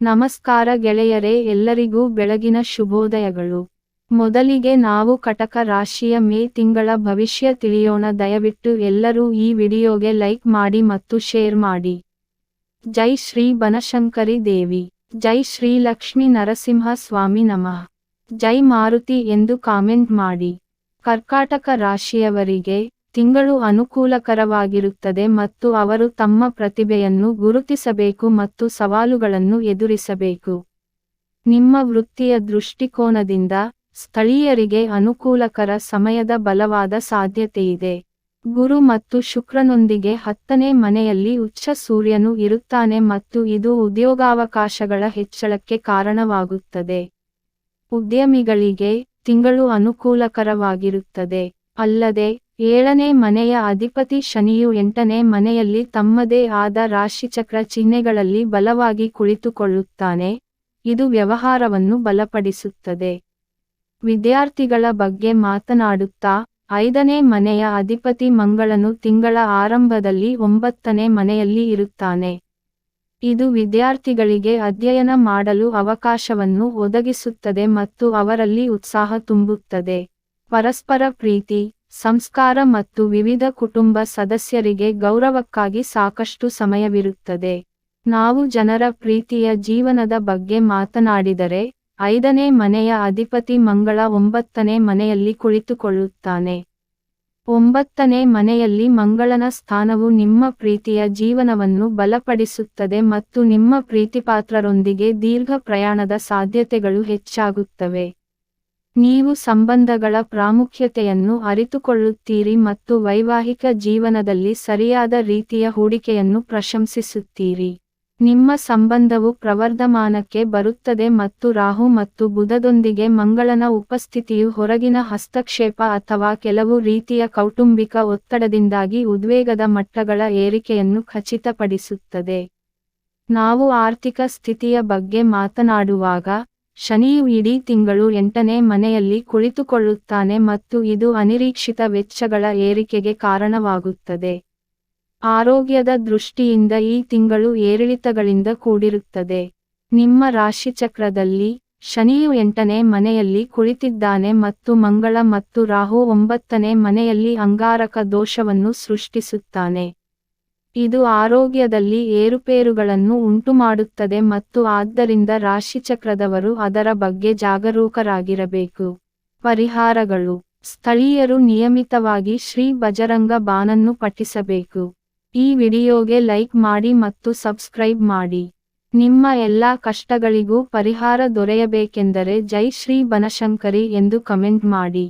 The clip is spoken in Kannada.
ನಮಸ್ಕಾರ ಗೆಳೆಯರೇ, ಎಲ್ಲರಿಗೂ ಬೆಳಗಿನ ಶುಭೋದಯಗಳು. ಮೊದಲಿಗೆ ನಾವು ಕಟಕ ರಾಶಿಯ ಮೇ ತಿಂಗಳ ಭವಿಷ್ಯ ತಿಳಿಯೋಣ. ದಯವಿಟ್ಟು ಎಲ್ಲರೂ ಈ ವಿಡಿಯೋಗೆ ಲೈಕ್ ಮಾಡಿ ಮತ್ತು ಶೇರ್ ಮಾಡಿ. ಜೈ ಶ್ರೀ ಬನಶಂಕರಿ ದೇವಿ. ಜೈ ಶ್ರೀ ಲಕ್ಷ್ಮೀ ನರಸಿಂಹ ಸ್ವಾಮಿ ನಮಃ. ಜೈ ಮಾರುತಿ ಎಂದು ಕಾಮೆಂಟ್ ಮಾಡಿ. ಕರ್ಕಾಟಕ ರಾಶಿಯವರಿಗೆ ತಿಂಗಳು ಅನುಕೂಲಕರವಾಗಿರುತ್ತದೆ ಮತ್ತು ಅವರು ತಮ್ಮ ಪ್ರತಿಭೆಯನ್ನು ಗುರುತಿಸಬೇಕು ಮತ್ತು ಸವಾಲುಗಳನ್ನು ಎದುರಿಸಬೇಕು. ನಿಮ್ಮ ವೃತ್ತಿಯ ದೃಷ್ಟಿಕೋನದಿಂದ ಸ್ಥಳೀಯರಿಗೆ ಅನುಕೂಲಕರ ಸಮಯದ ಬಲವಾದ ಸಾಧ್ಯತೆಯಿದೆ. ಗುರು ಮತ್ತು ಶುಕ್ರನೊಂದಿಗೆ ಹತ್ತನೇ ಮನೆಯಲ್ಲಿ ಉಚ್ಚ ಸೂರ್ಯನು ಇರುತ್ತಾನೆ ಮತ್ತು ಇದು ಉದ್ಯೋಗಾವಕಾಶಗಳ ಹೆಚ್ಚಳಕ್ಕೆ ಕಾರಣವಾಗುತ್ತದೆ. ಉದ್ಯಮಿಗಳಿಗೆ ತಿಂಗಳು ಅನುಕೂಲಕರವಾಗಿರುತ್ತದೆ. ಅಲ್ಲದೆ ಏಳನೇ ಮನೆಯ ಅಧಿಪತಿ ಶನಿಯು ಎಂಟನೇ ಮನೆಯಲ್ಲಿ ತಮ್ಮದೇ ಆದ ರಾಶಿಚಕ್ರ ಚಿಹ್ನೆಗಳಲ್ಲಿ ಬಲವಾಗಿ ಕುಳಿತುಕೊಳ್ಳುತ್ತಾನೆ. ಇದು ವ್ಯವಹಾರವನ್ನು ಬಲಪಡಿಸುತ್ತದೆ. ವಿದ್ಯಾರ್ಥಿಗಳ ಬಗ್ಗೆ ಮಾತನಾಡುತ್ತಾ, ಐದನೇ ಮನೆಯ ಅಧಿಪತಿ ಮಂಗಳನು ತಿಂಗಳ ಆರಂಭದಲ್ಲಿ ಒಂಬತ್ತನೇ ಮನೆಯಲ್ಲಿ ಇರುತ್ತಾನೆ. ಇದು ವಿದ್ಯಾರ್ಥಿಗಳಿಗೆ ಅಧ್ಯಯನ ಮಾಡಲು ಅವಕಾಶವನ್ನು ಒದಗಿಸುತ್ತದೆ ಮತ್ತು ಅವರಲ್ಲಿ ಉತ್ಸಾಹ ತುಂಬುತ್ತದೆ. ಪರಸ್ಪರ ಪ್ರೀತಿ, ಸಂಸ್ಕಾರ ಮತ್ತು ವಿವಿಧ ಕುಟುಂಬ ಸದಸ್ಯರಿಗೆ ಗೌರವಕ್ಕಾಗಿ ಸಾಕಷ್ಟು ಸಮಯವಿರುತ್ತದೆ. ನಾವು ಜನರ ಪ್ರೀತಿಯ ಜೀವನದ ಬಗ್ಗೆ ಮಾತನಾಡಿದರೆ, ಐದನೇ ಮನೆಯ ಅಧಿಪತಿ ಮಂಗಳ ಒಂಬತ್ತನೇ ಮನೆಯಲ್ಲಿ ಕುಳಿತುಕೊಳ್ಳುತ್ತಾನೆ. ಒಂಬತ್ತನೇ ಮನೆಯಲ್ಲಿ ಮಂಗಳನ ಸ್ಥಾನವು ನಿಮ್ಮ ಪ್ರೀತಿಯ ಜೀವನವನ್ನು ಬಲಪಡಿಸುತ್ತದೆ ಮತ್ತು ನಿಮ್ಮ ಪ್ರೀತಿಪಾತ್ರರೊಂದಿಗೆ ದೀರ್ಘ ಪ್ರಯಾಣದ ಸಾಧ್ಯತೆಗಳು ಹೆಚ್ಚಾಗುತ್ತವೆ. ನೀವು ಸಂಬಂಧಗಳ ಪ್ರಾಮುಖ್ಯತೆಯನ್ನು ಅರಿತುಕೊಳ್ಳುತ್ತೀರಿ ಮತ್ತು ವೈವಾಹಿಕ ಜೀವನದಲ್ಲಿ ಸರಿಯಾದ ರೀತಿಯ ಹೂಡಿಕೆಯನ್ನು ಪ್ರಶಂಸಿಸುತ್ತೀರಿ. ನಿಮ್ಮ ಸಂಬಂಧವು ಪ್ರವರ್ಧಮಾನಕ್ಕೆ ಬರುತ್ತದೆ ಮತ್ತು ರಾಹು ಮತ್ತು ಬುಧದೊಂದಿಗೆ ಮಂಗಳನ ಉಪಸ್ಥಿತಿಯು ಹೊರಗಿನ ಹಸ್ತಕ್ಷೇಪ ಅಥವಾ ಕೆಲವು ರೀತಿಯ ಕೌಟುಂಬಿಕ ಒತ್ತಡದಿಂದಾಗಿ ಉದ್ವೇಗದ ಮಟ್ಟಗಳ ಏರಿಕೆಯನ್ನು ಖಚಿತಪಡಿಸುತ್ತದೆ. ನಾವು ಆರ್ಥಿಕ ಸ್ಥಿತಿಯ ಬಗ್ಗೆ ಮಾತನಾಡುವಾಗ ಶನಿಯು ಇಡೀ ತಿಂಗಳು ಎಂಟನೇ ಮನೆಯಲ್ಲಿ ಕುಳಿತುಕೊಳ್ಳುತ್ತಾನೆ ಮತ್ತು ಇದು ಅನಿರೀಕ್ಷಿತ ವೆಚ್ಚಗಳ ಏರಿಕೆಗೆ ಕಾರಣವಾಗುತ್ತದೆ. ಆರೋಗ್ಯದ ದೃಷ್ಟಿಯಿಂದ ಈ ತಿಂಗಳು ಏರಿಳಿತಗಳಿಂದ ಕೂಡಿರುತ್ತದೆ. ನಿಮ್ಮ ರಾಶಿಚಕ್ರದಲ್ಲಿ ಶನಿಯು ಎಂಟನೇ ಮನೆಯಲ್ಲಿ ಕುಳಿತಿದ್ದಾನೆ ಮತ್ತು ಮಂಗಳ ಮತ್ತು ರಾಹು ಒಂಬತ್ತನೇ ಮನೆಯಲ್ಲಿ ಅಂಗಾರಕ ದೋಷವನ್ನು ಸೃಷ್ಟಿಸುತ್ತಾನೆ. ಇದು ಆರೋಗ್ಯದಲ್ಲಿ ಏರುಪೇರುಗಳನ್ನು ಉಂಟುಮಾಡುತ್ತದೆ ಮತ್ತು ಆದ್ದರಿಂದ ರಾಶಿಚಕ್ರದವರು ಅದರ ಬಗ್ಗೆ ಜಾಗರೂಕರಾಗಿರಬೇಕು. ಪರಿಹಾರಗಳು. ಸ್ಥಳೀಯರು ನಿಯಮಿತವಾಗಿ ಶ್ರೀ ಬಜರಂಗ ಬಾನನ್ನು ಪಠಿಸಬೇಕು. ಈ ವಿಡಿಯೋಗೆ ಲೈಕ್ ಮಾಡಿ ಮತ್ತು ಸಬ್ಸ್ಕ್ರೈಬ್ ಮಾಡಿ. ನಿಮ್ಮ ಎಲ್ಲಾ ಕಷ್ಟಗಳಿಗೂ ಪರಿಹಾರ ದೊರೆಯಬೇಕೆಂದರೆ ಜೈ ಶ್ರೀ ಬನಶಂಕರಿ ಎಂದು ಕಮೆಂಟ್ ಮಾಡಿ.